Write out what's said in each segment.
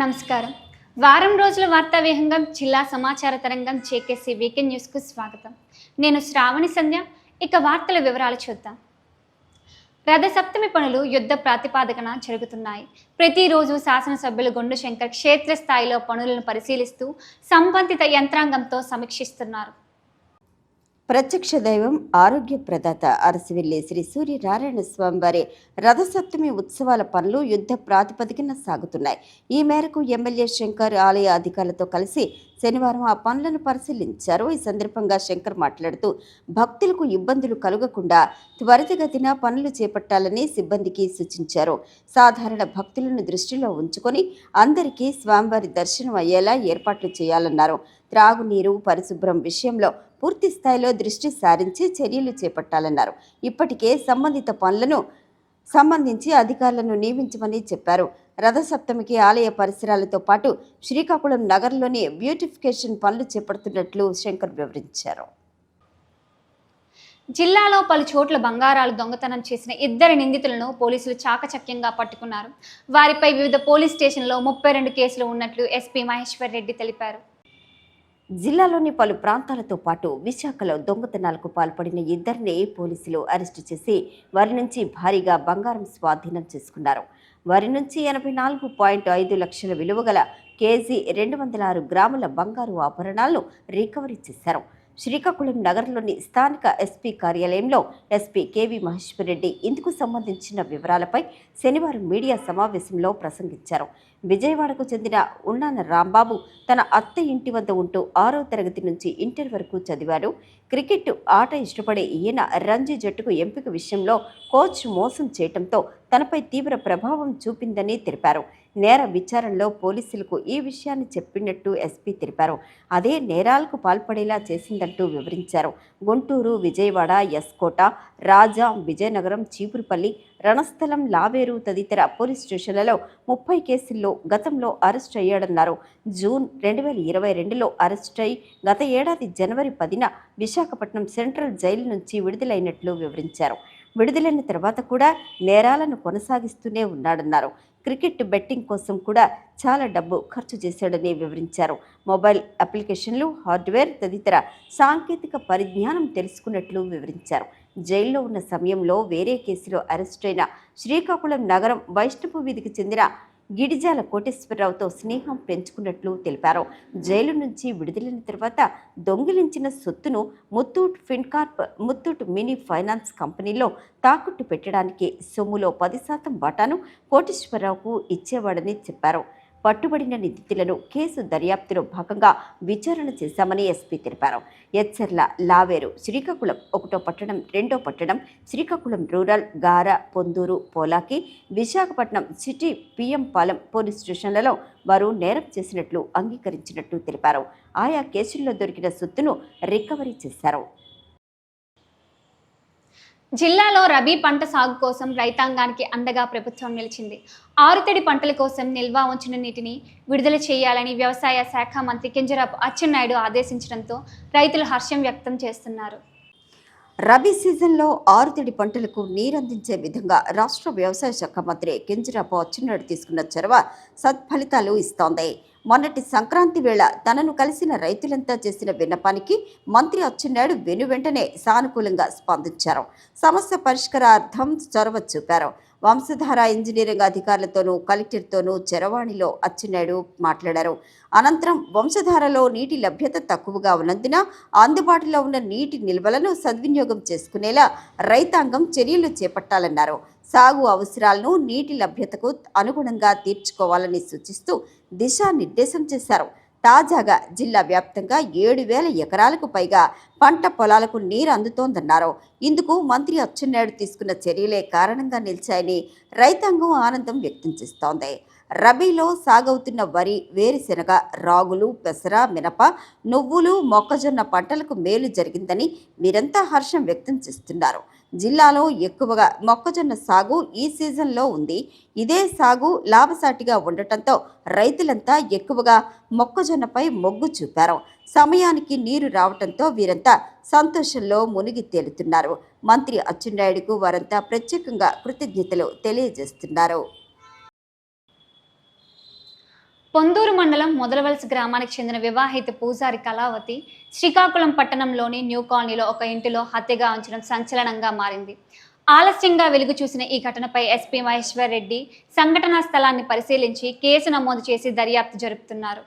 నమస్కారం. వారం రోజుల వార్తా విహంగం జిల్లా సమాచార తరంగం జేకేసీ వీకెండ్ న్యూస్కు స్వాగతం. నేను శ్రావణి సంధ్య ఇక వార్తల వివరాలు చూద్దాం. రథసప్తమి పనులు యుద్ధ ప్రాతిపాదికన జరుగుతున్నాయి. ప్రతిరోజు శాసనసభ్యులు గుండు శంకర్ క్షేత్రస్థాయిలో పనులను పరిశీలిస్తూ సంబంధిత యంత్రాంగంతో సమీక్షిస్తున్నారు. ప్రత్యక్ష దైవం ఆరోగ్య ప్రదాత అరసివెల్లి శ్రీ సూర్యనారాయణ స్వామి వారి రథసప్తమి ఉత్సవాల పనులు యుద్ధ ప్రాతిపదికన సాగుతున్నాయి. ఈ మేరకు ఎమ్మెల్యే శంకర్ ఆలయ అధికారులతో కలిసి శనివారం ఆ పనులను పరిశీలించారు. ఈ సందర్భంగా శంకర్ మాట్లాడుతూ భక్తులకు ఇబ్బందులు కలగకుండా త్వరితగతిన పనులు చేపట్టాలని సిబ్బందికి సూచించారు. సాధారణ భక్తులను దృష్టిలో ఉంచుకొని అందరికీ స్వామివారి దర్శనం అయ్యేలా ఏర్పాట్లు చేయాలన్నారు. త్రాగునీరు పరిశుభ్రం విషయంలో పూర్తి స్థాయిలో దృష్టి సారించి చర్యలు చేపట్టాలన్నారు. ఇప్పటికే సంబంధిత పనులను సంబంధించి అధికారులను నియమించమని చెప్పారు. రథసప్తమికి ఆలయ పరిసరాలతో పాటు శ్రీకాకుళం నగరంలోని బ్యూటిఫికేషన్ పనులు చేపడుతున్నట్లు శంకర్ వివరించారు. జిల్లాలో పలు చోట్ల బంగారాలు దొంగతనం చేసిన ఇద్దరు నిందితులను పోలీసులు చాకచక్యంగా పట్టుకున్నారు. వారిపై వివిధ పోలీస్ స్టేషన్లో ముప్పై రెండు కేసులు ఉన్నట్లు ఎస్పీ మహేశ్వర్ రెడ్డి తెలిపారు. జిల్లాలోని పలు ప్రాంతాలతో పాటు విశాఖలో దొంగతనాలకు పాల్పడిన ఇద్దరిని పోలీసులు అరెస్టు చేసి వారి నుంచి భారీగా బంగారం స్వాధీనం చేసుకున్నారు. వారి నుంచి ఎనభై నాలుగు పాయింట్ ఐదు లక్షల విలువ గల కేజీ రెండు వందల ఆరు గ్రాముల బంగారు ఆభరణాలను రికవరీ చేశారు. శ్రీకాకుళం నగరంలోని స్థానిక ఎస్పీ కార్యాలయంలో ఎస్పీ కేవీ మహేశ్వరరెడ్డి ఇందుకు సంబంధించిన వివరాలపై శనివారం మీడియా సమావేశంలో ప్రసంగించారు. విజయవాడకు చెందిన ఉన్నాన రాంబాబు తన అత్త ఇంటి వద్ద ఉంటూ ఆరో తరగతి నుంచి ఇంటర్ వరకు చదివారు. క్రికెట్ ఆట ఇష్టపడే ఈయన రంజీ జట్టుకు ఎంపిక విషయంలో కోచ్ మోసం చేయటంతో తనపై తీవ్ర ప్రభావం చూపిందని తెలిపారు. నేర విచారణలో పోలీసులకు ఈ విషయాన్ని చెప్పినట్టు ఎస్పీ తెలిపారు. అదే నేరాలకు పాల్పడేలా చేసిందంటూ వివరించారు. గుంటూరు విజయవాడ ఎస్కోట రాజా విజయనగరం చీపురుపల్లి రణస్థలం లావేరు తదితర పోలీస్ స్టేషన్లలో ముప్పై కేసుల్లో గతంలో అరెస్ట్ అయ్యాడన్నారు. జూన్ రెండు వేల ఇరవై రెండులో అరెస్ట్ అయి గత ఏడాది జనవరి పదిన విశాఖపట్నం సెంట్రల్ జైలు నుంచి విడుదలైనట్లు వివరించారు. విడుదలైన తర్వాత కూడా నేరాలను కొనసాగిస్తూనే ఉన్నాడన్నారు. క్రికెట్ బెట్టింగ్ కోసం కూడా చాలా డబ్బు ఖర్చు చేశాడని వివరించారు. మొబైల్ అప్లికేషన్లు హార్డ్వేర్ తదితర సాంకేతిక పరిజ్ఞానం తెలుసుకున్నట్లు వివరించారు. జైల్లో ఉన్న సమయంలో వేరే కేసులో అరెస్టైన శ్రీకాకుళం నగరం వైష్ణవ వీధికి చెందిన గిడిజాల కోటేశ్వరరావుతో స్నేహం పెంచుకున్నట్లు తెలిపారు. జైలు నుంచి విడుదలైన తర్వాత దొంగిలించిన సొత్తును ముత్తూట్ ఫిన్కార్ప్ ముత్తూట్ మినీ ఫైనాన్స్ కంపెనీలో తాకట్టు పెట్టడానికి సొమ్ములో పది శాతం వాటాను కోటేశ్వరరావుకు ఇచ్చేవాడని చెప్పారు. పట్టుబడిన నిందితులను కేసు దర్యాప్తులో భాగంగా విచారణ చేశామని ఎస్పీ తెలిపారు. ఎచ్చర్ల లావేరు శ్రీకాకుళం ఒకటో పట్టణం రెండో పట్టణం Srikakulam rural Gara Ponduru Polaki Visakhapatnam city PM Palem police స్టేషన్లలో వారు నేరం చేసినట్లు అంగీకరించినట్లు తెలిపారు. ఆయా కేసుల్లో దొరికిన సొత్తును రికవరీ చేశారు. జిల్లాలో రబీ పంట సాగు కోసం రైతాంగానికి అండగా ప్రభుత్వం నిలిచింది. ఆరుతడి పంటల కోసం నిల్వ ఉంచిన నీటిని విడుదల చేయాలని వ్యవసాయ శాఖ మంత్రి కింజరాపు అచ్చెన్నాయుడు ఆదేశించడంతో రైతులు హర్షం వ్యక్తం చేస్తున్నారు. రబీ సీజన్లో ఆరుతడి పంటలకు నీరందించే విధంగా రాష్ట్ర వ్యవసాయ శాఖ మంత్రి కింజరాపు అచ్చెన్నాయుడు తీసుకున్న చొరవ సత్ఫలితాలు ఇస్తోంది. మొన్నటి సంక్రాంతి వేళ తనను కలిసిన రైతులంతా చేసిన విన్నపానికి మంత్రి అచ్చెన్నాయుడు వెను వెంటనే సానుకూలంగా స్పందించారు. సమస్య పరిష్కారార్థం చొరవ చూపారు. వంశధార ఇంజనీరింగ్ అధికారులతోనూ కలెక్టర్తోనూ చరవాణిలో అచ్చెన్నాయుడు మాట్లాడారు. అనంతరం వంశధారలో నీటి లభ్యత తక్కువగా ఉన్నందున అందుబాటులో ఉన్న నీటి నిల్వలను సద్వినియోగం చేసుకునేలా రైతాంగం చర్యలు చేపట్టాలన్నారు. సాగు అవసరాలను నీటి లభ్యతకు అనుగుణంగా తీర్చుకోవాలని సూచిస్తూ దిశానిర్దేశం చేశారు. తాజాగా జిల్లా వ్యాప్తంగా ఏడు వేల ఎకరాలకు పైగా పంట పొలాలకు నీరు అందుతోందన్నారు. ఇందుకు మంత్రి అచ్చెన్నాయుడు తీసుకున్న చర్యలే కారణంగా నిలిచాయని రైతాంగం ఆనందం వ్యక్తం చేస్తోంది. రబీలో సాగవుతున్న వరి వేరుశెనగ రాగులు పెసర మినప నువ్వులు మొక్కజొన్న పంటలకు మేలు జరిగిందని మీరంతా హర్షం వ్యక్తం చేస్తున్నారు. జిల్లాలో ఎక్కువగా మొక్కజొన్న సాగు ఈ సీజన్లో ఉంది. ఇదే సాగు లాభసాటిగా ఉండటంతో రైతులంతా ఎక్కువగా మొక్కజొన్నపై మొగ్గు చూపారు. సమయానికి నీరు రావటంతో వీరంతా సంతోషంలో మునిగి తేలుతున్నారు. మంత్రి అచ్చెన్నాయుడుకు వారంతా ప్రత్యేకంగా కృతజ్ఞతలు తెలియజేస్తున్నారు. పొందూరు మండలం మొదలవలస గ్రామానికి చెందిన వివాహిత పూజారి కళావతి శ్రీకాకుళం పట్టణంలోని న్యూ కాలనీలో ఒక ఇంటిలో హత్యగా ఉంచడం సంచలనంగా మారింది. ఆలస్యంగా వెలుగు చూసిన ఈ ఘటనపై ఎస్పీ మహేశ్వర్ రెడ్డి సంఘటనా స్థలాన్ని పరిశీలించి కేసు నమోదు చేసి దర్యాప్తు జరుపుతున్నారు.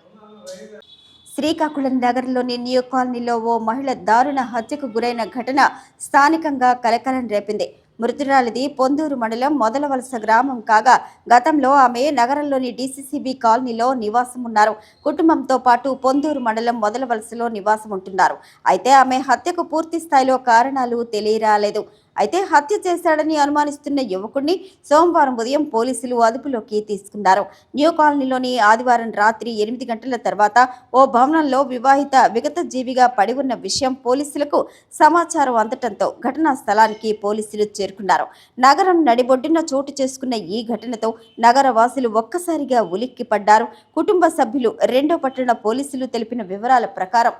శ్రీకాకుళం నగరంలోని న్యూ కాలనీలో ఓ మహిళ దారుణ హత్యకు గురైన ఘటన స్థానికంగా కలకలం రేపింది. మృతురాలిది పొందూరు మండలం మొదలవలస గ్రామం కాగా గతంలో ఆమె నగరంలోని డీసీసీబీ కాలనీలో నివాసం ఉన్నారు కుటుంబంతో పాటు పొందూరు మండలం మొదలవలసలో నివాసం ఉంటున్నారు అయితే ఆమె హత్యకు పూర్తి స్థాయిలో కారణాలు తెలియరాలేదు. అయితే హత్య చేశాడని అనుమానిస్తున్న యువకుడిని సోమవారం ఉదయం పోలీసులు అదుపులోకి తీసుకున్నారు. న్యూ కాలనీలోని ఆదివారం రాత్రి ఎనిమిది గంటల తర్వాత ఓ భవనంలో వివాహిత విగత జీవిగా పడి ఉన్న విషయం పోలీసులకు సమాచారం అందటంతో ఘటనా స్థలానికి పోలీసులు చేరుకున్నారు. నగరం నడిబొడ్డున చోటు చేసుకున్న ఈ ఘటనతో నగర వాసులు ఒక్కసారిగా ఉలిక్కిపడ్డారు. కుటుంబ సభ్యులు రెండో పట్టణ పోలీసులు తెలిపిన వివరాల ప్రకారం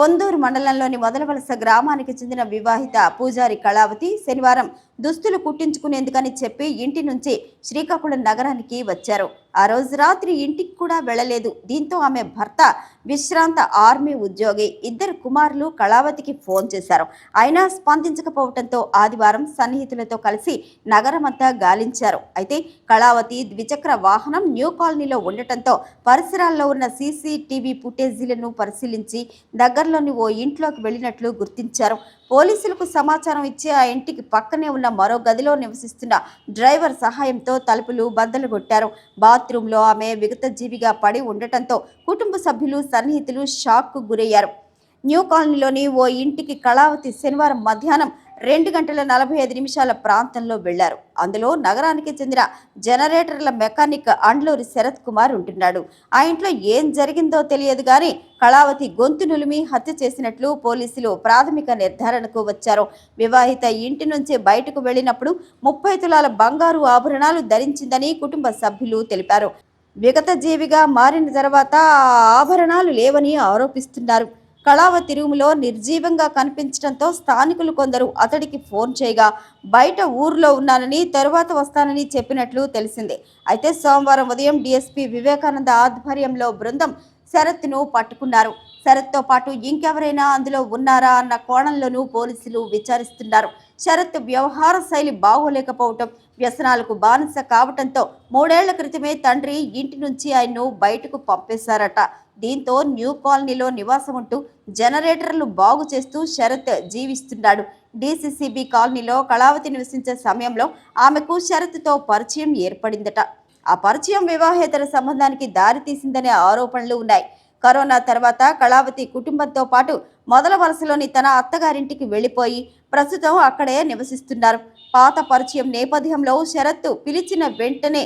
పొందూరు మండలంలోని మొదలవలస గ్రామానికి చెందిన వివాహిత పూజారి కళావతి శనివారం దుస్తులు కుట్టించుకునేందుకని చెప్పి ఇంటి నుంచి శ్రీకాకుళం నగరానికి వచ్చారు. ఆ రోజు రాత్రి ఇంటికి కూడా వెళ్ళలేదు. దీంతో ఆమె భర్త విశ్రాంత ఆర్మీ ఉద్యోగి ఇద్దరు కుమారులు కళావతికి ఫోన్ చేశారు. అయినా స్పందించకపోవడంతో ఆదివారం సన్నిహితులతో కలిసి నగరమంతా గాలించారు. అయితే కళావతి ద్విచక్ర వాహనం న్యూ కాలనీలో ఉండటంతో పరిసరాల్లో ఉన్న సీసీటీవీ ఫుటేజీలను పరిశీలించి దగ్గరలోని ఓ ఇంట్లోకి వెళ్ళినట్లు గుర్తించారు. పోలీసులకు సమాచారం ఇచ్చి ఆ ఇంటికి పక్కనే ఉన్న మరో గదిలో నివసిస్తున్న డ్రైవర్ సహాయంతో తలుపులు బద్దలు కొట్టారు. బాత్రూంలో ఆమె విగత జీవిగా పడి ఉండటంతో కుటుంబ సభ్యులు సన్నిహితులు షాక్కు గురయ్యారు. న్యూ కాలనీలోని ఓ ఇంటికి కళావతి శనివారం మధ్యాహ్నం రెండు గంటల నలభై ఐదు నిమిషాల ప్రాంతంలో వెళ్ళారు. అందులో నగరానికి చెందిన జనరేటర్ల మెకానిక్ అండ్లూరి శరత్ కుమార్ ఉంటున్నాడు. ఆ ఇంట్లో ఏం జరిగిందో తెలియదు కానీ కళావతి గొంతు నులిమి హత్య చేసినట్లు పోలీసులు ప్రాథమిక నిర్ధారణకు వచ్చారు. వివాహిత ఇంటి నుంచి బయటకు వెళ్ళినప్పుడు ముప్పై తులాల బంగారు ఆభరణాలు ధరించిందని కుటుంబ సభ్యులు తెలిపారు. విగత జీవిగా మారిన తర్వాత ఆభరణాలు లేవని ఆరోపిస్తున్నారు. కళావ తిరుములో నిర్జీవంగా కనిపించడంతో స్థానికులు కొందరు అతడికి ఫోన్ చేయగా బయట ఊర్లో ఉన్నానని తరువాత వస్తానని చెప్పినట్లు తెలిసింది. అయితే సోమవారం ఉదయం డీఎస్పీ వివేకానంద ఆధ్వర్యంలో బృందం శరత్ను పట్టుకున్నారు. శరత్తో పాటు ఇంకెవరైనా అందులో ఉన్నారా అన్న కోణంలోనూ పోలీసులు విచారిస్తున్నారు. శరత్ వ్యవహార శైలి బాగోలేకపోవటం వ్యసనాలకు బానిస కావటంతో మూడేళ్ళ క్రితమే తండ్రి ఇంటి నుంచి ఆయన్ను బయటకు పంపేశారట. దీంతో న్యూ కాలనీలో నివాసం ఉంటూ జనరేటర్లు బాగు చేస్తూ శరత్ జీవిస్తున్నాడు. డీసీసీబీ కాలనీలో కళావతి నివసించే సమయంలో ఆమెకు శరత్తో పరిచయం ఏర్పడిందట. ఆ పరిచయం వివాహేతర సంబంధానికి దారితీసిందనే ఆరోపణలు ఉన్నాయి. కరోనా తర్వాత కళావతి కుటుంబంతో పాటు మొదల వలసలోని తన అత్తగారింటికి వెళ్ళిపోయి ప్రస్తుతం అక్కడే నివసిస్తున్నారు. పాత పరిచయం నేపథ్యంలో శరత్తు పిలిచిన వెంటనే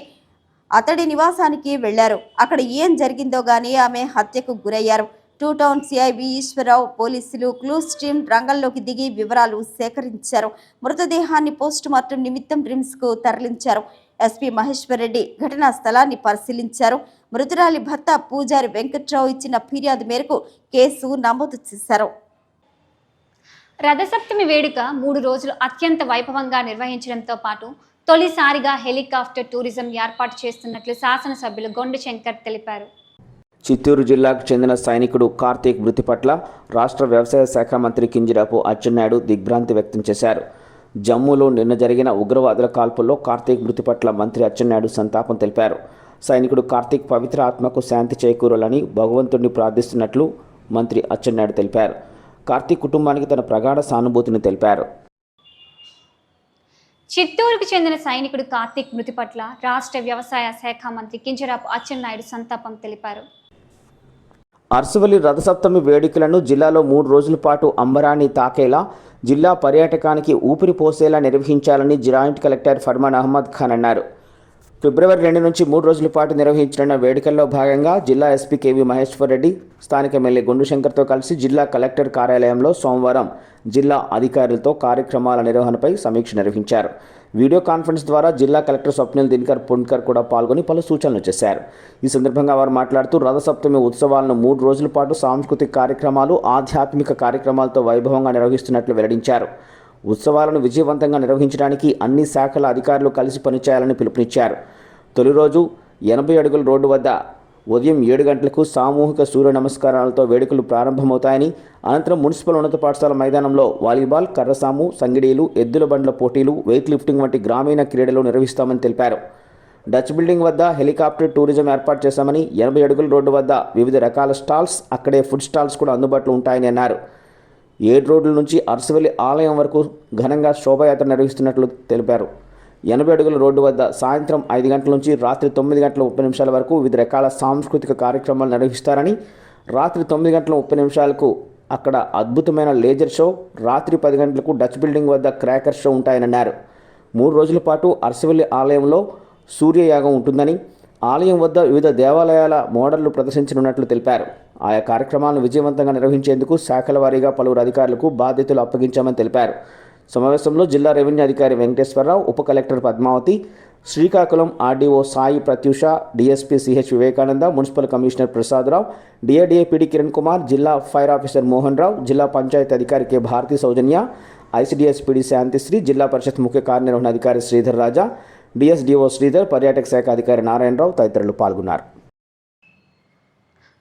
అతడి నివాసానికి వెళ్ళారు అక్కడ ఏం జరిగిందో గానీ ఆమె హత్యకు గురయ్యారు. టూ టౌన్ సిఐబి ఈశ్వరరావు పోలీసులు క్లూస్ టీమ్ రంగంలోకి దిగి వివరాలు సేకరించారు. మృతదేహాన్ని పోస్టుమార్టం నిమిత్తం రిమ్స్కు తరలించారు. ఎస్పీ మహేశ్వర్ రెడ్డి ఘటనా స్థలాన్ని పరిశీలించారు. మృతురాలి భర్త పూజారి వెంకట్రావు ఇచ్చిన ఫిర్యాదు మేరకు కేసు నమోదు చేశారు. రథసప్తమి వేడుక మూడు రోజులు అత్యంత వైభవంగా నిర్వహించడంతో పాటు తొలిసారిగా హెలికాప్టర్ టూరిజం ఏర్పాటు చేస్తున్నట్లు శాసనసభ్యులు గొండు శంకర్ తెలిపారు. చిత్తూరు జిల్లాకు చెందిన సైనికుడు కార్తీక్ మృతి పట్ల రాష్ట్ర వ్యవసాయ శాఖ మంత్రి కింజరాపు అచ్చెన్నాయుడు దిగ్భ్రాంతి వ్యక్తం చేశారు. జమ్మూలో నిన్న జరిగిన ఉగ్రవాదుల కాల్పుల్లో కార్తీక్ మృతి పట్ల మంత్రి అచ్చెన్నాయుడు సంతాపం తెలిపారు. సైనికుడు కార్తీక్ పవిత్ర ఆత్మకు శాంతి చేకూరాలని భగవంతుడిని ప్రార్థిస్తున్నట్లు మంత్రి అచ్చెన్నాయుడు తెలిపారు. కార్తీక్ కుటుంబానికి తన ప్రగాఢ సానుభూతిని తెలిపారు. చిత్తూరుకు చెందిన సైనికుడు కార్తీక్ మృతి పట్ల రాష్ట్ర వ్యవసాయ శాఖ మంత్రి కింజరాపు అచ్చెన్నాయుడు సంతాపం తెలిపారు. అర్సవల్లి రథసప్తమి వేడుకలను జిల్లాలో మూడు రోజుల పాటు అంబరాన్ని తాకేలా జిల్లా పర్యాటకానికి ఊపిరి పోసేలా నిర్వహించాలని జాయింట్ కలెక్టర్ ఫర్మాన్ అహ్మద్ ఖాన్ అన్నారు. ఫిబ్రవరి రెండు నుంచి మూడు రోజుల పాటు నిర్వహించనున్న వేడుకల్లో భాగంగా జిల్లా ఎస్పీ కేవీ మహేశ్వర్ రెడ్డి స్థానిక ఎమ్మెల్యే గుండు శంకర్తో కలిసి జిల్లా కలెక్టర్ కార్యాలయంలో సోమవారం జిల్లా అధికారులతో కార్యక్రమాల నిర్వహణపై సమీక్ష నిర్వహించారు. వీడియో కాన్ఫరెన్స్ ద్వారా జిల్లా కలెక్టర్ స్వప్నిల్ దినకర్ పుండ్కర్ కూడా పాల్గొని పలు సూచనలు చేశారు. ఈ సందర్భంగా వారు మాట్లాడుతూ రథసప్తమి ఉత్సవాలను మూడు రోజుల పాటు సాంస్కృతిక కార్యక్రమాలు ఆధ్యాత్మిక కార్యక్రమాలతో వైభవంగా నిర్వహిస్తున్నట్లు వెల్లడించారు. ఉత్సవాలను విజయవంతంగా నిర్వహించడానికి అన్ని శాఖల అధికారులు కలిసి పనిచేయాలని పిలుపునిచ్చారు. తొలి రోజు ఎనభై అడుగుల రోడ్డు వద్ద ఉదయం ఏడు గంటలకు సామూహిక సూర్య నమస్కారాలతో వేడుకలు ప్రారంభమవుతాయని అనంతరం మున్సిపల్ ఉన్నత పాఠశాల మైదానంలో వాలీబాల్ కర్రసాము సంగిడీలు ఎద్దుల బండ్ల పోటీలు వెయిట్ లిఫ్టింగ్ వంటి గ్రామీణ క్రీడలు నిర్వహిస్తామని తెలిపారు. డచ్ బిల్డింగ్ వద్ద హెలికాప్టర్ టూరిజం ఏర్పాటు చేశామని ఎనభై అడుగుల రోడ్డు వద్ద వివిధ రకాల స్టాల్స్ అక్కడే ఫుడ్ స్టాల్స్ కూడా అందుబాటులో ఉంటాయని అన్నారు. ఏడు రోడ్ల నుంచి అరసవల్లి ఆలయం వరకు ఘనంగా శోభాయాత్ర నిర్వహిస్తున్నట్లు తెలిపారు. ఎనభై అడుగుల రోడ్డు వద్ద సాయంత్రం ఐదు గంటల నుంచి రాత్రి తొమ్మిది గంటల ముప్పై నిమిషాల వరకు వివిధ రకాల సాంస్కృతిక కార్యక్రమాలు నిర్వహిస్తారని రాత్రి తొమ్మిది గంటల ముప్పై నిమిషాలకు అక్కడ అద్భుతమైన లేజర్ షో రాత్రి పది గంటలకు డచ్ బిల్డింగ్ వద్ద క్రాకర్ షో ఉంటాయని అన్నారు. మూడు రోజుల పాటు అరసవల్లి ఆలయంలో సూర్యయాగం ఉంటుందని ఆలయం వద్ద వివిధ దేవాలయాల మోడళ్ళు ప్రదర్శించనున్నట్లు తెలిపారు. ఆయా కార్యక్రమాలను విజయవంతంగా నిర్వహించేందుకు శాఖల వారీగా పలువురు అధికారులకు బాధ్యతలు అప్పగించామని తెలిపారు. సమావేశంలో జిల్లా రెవెన్యూ అధికారి వెంకటేశ్వరరావు ఉప collector Padmavathi Srikakulam RDO Sai Pratyusha DSP CH Vivekananda municipal commissioner Prasadarao DADAPD Kiran Kumar జిల్లా ఫైర్ ఆఫీసర్ మోహన్ రావు జిల్లా పంచాయతీ అధికారి కె భారతి సౌజన్య ఐసిడిఎస్ శాంతిశ్రీ జిల్లా పరిషత్ ముఖ్య కార్యనిర్వహణాధికారి శ్రీధర్ రాజా డిఎస్డిఓ శ్రీధర్ పర్యాటక శాఖ అధికారి నారాయణరావు తదితరులు పాల్గొన్నారు.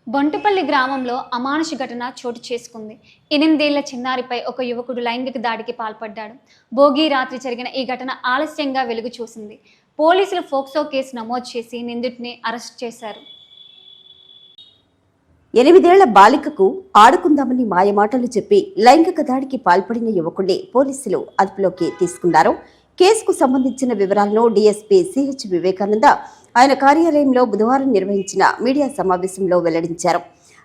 బొంటుపల్లి గ్రామంలో అమానుష ఘటన చోటు చేసుకుంది. ఎనిమిదేళ్ళ చిన్నారిపై ఒక యువకుడు లైంగిక దాడికి పాల్పడ్డాడు. భోగి రాత్రి జరిగిన ఈ ఘటన ఆలస్యంగా వెలుగు చూసింది. పోలీసులు ఫోక్సో కేసు నమోదు చేసి నిందితుడిని అరెస్ట్ చేశారు. ఎనిమిదేళ్ళ బాలికకు ఆడుకుందామని మాయమాటలు చెప్పి లైంగిక దాడికి పాల్పడిన యువకుడిని పోలీసులు అదుపులోకి తీసుకున్నారు. కేసుకు సంబంధించిన వివరాలను డీఎస్పీ సిహెచ్ వివేకానంద ఆయన కార్యాలయంలో బుధవారం నిర్వహించిన మీడియా సమావేశంలో వెల్లడించారు.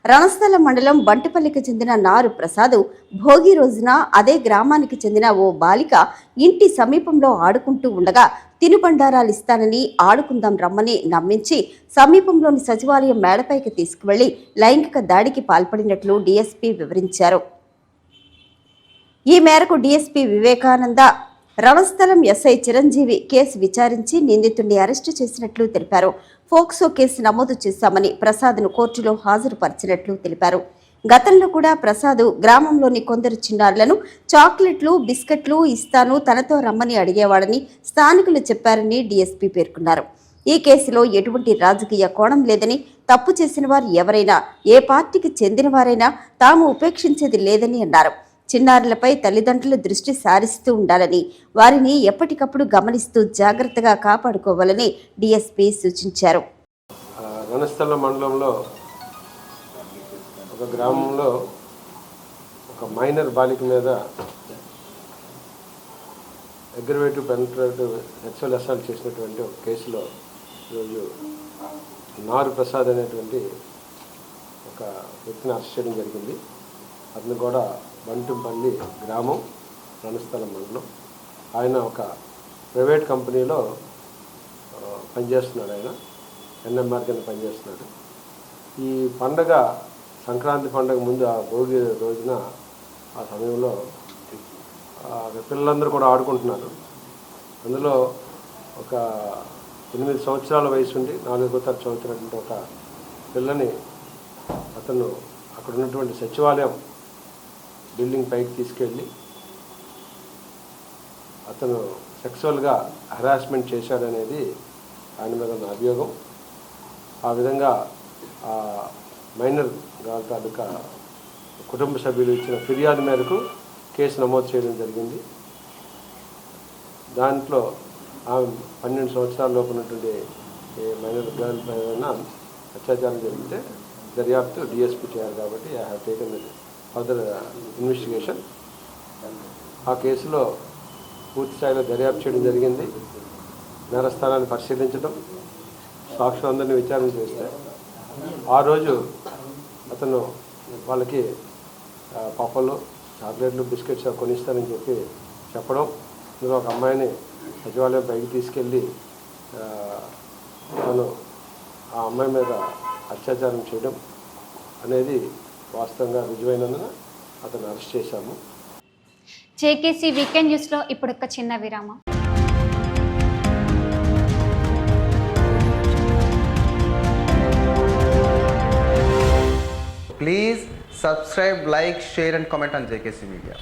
రణస్థల మండలం బంటిపల్లికి చెందిన నారు ప్రసాద్ భోగి రోజున అదే గ్రామానికి చెందిన ఓ బాలిక ఇంటి సమీపంలో ఆడుకుంటూ ఉండగా తినుబండారాలు ఇస్తానని ఆడుకుందాం రమ్మని నమ్మించి సమీపంలోని సచివాలయం మేడపైకి తీసుకువెళ్ళి లైంగిక దాడికి పాల్పడినట్లు డీఎస్పీ వివరించారు. ఈ మేరకు DSP Vivekananda Ranasthalam SI Chiranjeevi case విచారించి నిందితుడిని అరెస్టు చేసినట్లు తెలిపారు. ఫోక్సో కేసు నమోదు చేశామని ప్రసాద్ను కోర్టులో హాజరుపరిచినట్లు తెలిపారు. గతంలో కూడా ప్రసాద్ గ్రామంలోని కొందరు చిన్నారులను చాక్లెట్లు బిస్కెట్లు ఇస్తాను తనతో రమ్మని అడిగేవాడని స్థానికులు చెప్పారని డీఎస్పీ పేర్కొన్నారు. ఈ కేసులో ఎటువంటి రాజకీయ కోణం లేదని తప్పు చేసిన వారు ఎవరైనా ఏ పార్టీకి చెందిన వారైనా తాము ఉపేక్షించేది లేదని అన్నారు. చిన్నారులపై తల్లిదండ్రులు దృష్టి సారిస్తూ ఉండాలని వారిని ఎప్పటికప్పుడు గమనిస్తూ జాగ్రత్తగా కాపాడుకోవాలని డిఎస్పి సూచించారు. రణస్థల మండలంలో ఒక గ్రామంలో ఒక మైనర్ బాలిక మీద అగ్రవేటివ్ పెనట్రేటివ్ సెక్సువల్ అసాల్ట్ చేసినటువంటి ఒక కేసులో ఈరోజు నారు ప్రసాద్ అనేటువంటి ఒక వ్యక్తిని అరెస్ట్ చేయడం జరిగింది. అతను కూడా బంటింపల్లి గ్రామం రణస్థలం మండలం. ఆయన ఒక ప్రైవేట్ కంపెనీలో పనిచేస్తున్నాడు ఆయన. ఎన్ఎంఆర్ కింద పనిచేస్తున్నాడు. ఈ పండగ సంక్రాంతి పండగ ముందు ఆ భోగి రోజున ఆ సమయంలో పిల్లలందరూ కూడా ఆడుకుంటున్నారు. అందులో ఒక ఎనిమిది సంవత్సరాల వయసు ఉండి నాలుగో తరగతి చదువుతున్నటువంటి ఒక పిల్లని అతను అక్కడ ఉన్నటువంటి సచివాలయం బిల్డింగ్ పైకి తీసుకెళ్ళి అతను సెక్సువల్గా హరాస్మెంట్ చేశాడనేది ఆయన మీద ఉన్న అభియోగం. ఆ విధంగా ఆ మైనర్ గారి తాలూకా కుటుంబ సభ్యులు ఇచ్చిన ఫిర్యాదు మేరకు కేసు నమోదు చేయడం జరిగింది. దాంట్లో ఆమె పన్నెండు సంవత్సరాల లోపు ఉన్నటువంటి మైనర్ గర్ల్ పైన అత్యాచారం జరిగితే దర్యాప్తు డిఎస్పీ చేయాలి కాబట్టి I have taken further investigation uh, ఆ కేసులో పూర్తి స్థాయిలో దర్యాప్తు చేయడం జరిగింది. నేరస్థానాన్ని పరిశీలించడం సాక్షులందరినీ విచారణ చేస్తే. ఆ రోజు అతను వాళ్ళకి పప్పలు చాక్లెట్లు బిస్కెట్స్ కొనిస్తానని చెప్పి చెప్పడం. ఇందులో ఒక అమ్మాయిని సచివాలయం పైకి తీసుకెళ్ళి తను ఆ అమ్మాయి మీద అత్యాచారం చేయడం అనేది వాస్తవంగా రుజువైనందున అతను అరెస్ట్ చేశాము. జేకేసీ వీకెండ్ న్యూస్లో ఇప్పుడు ఒక చిన్న విరామం please subscribe like share and comment on JKC media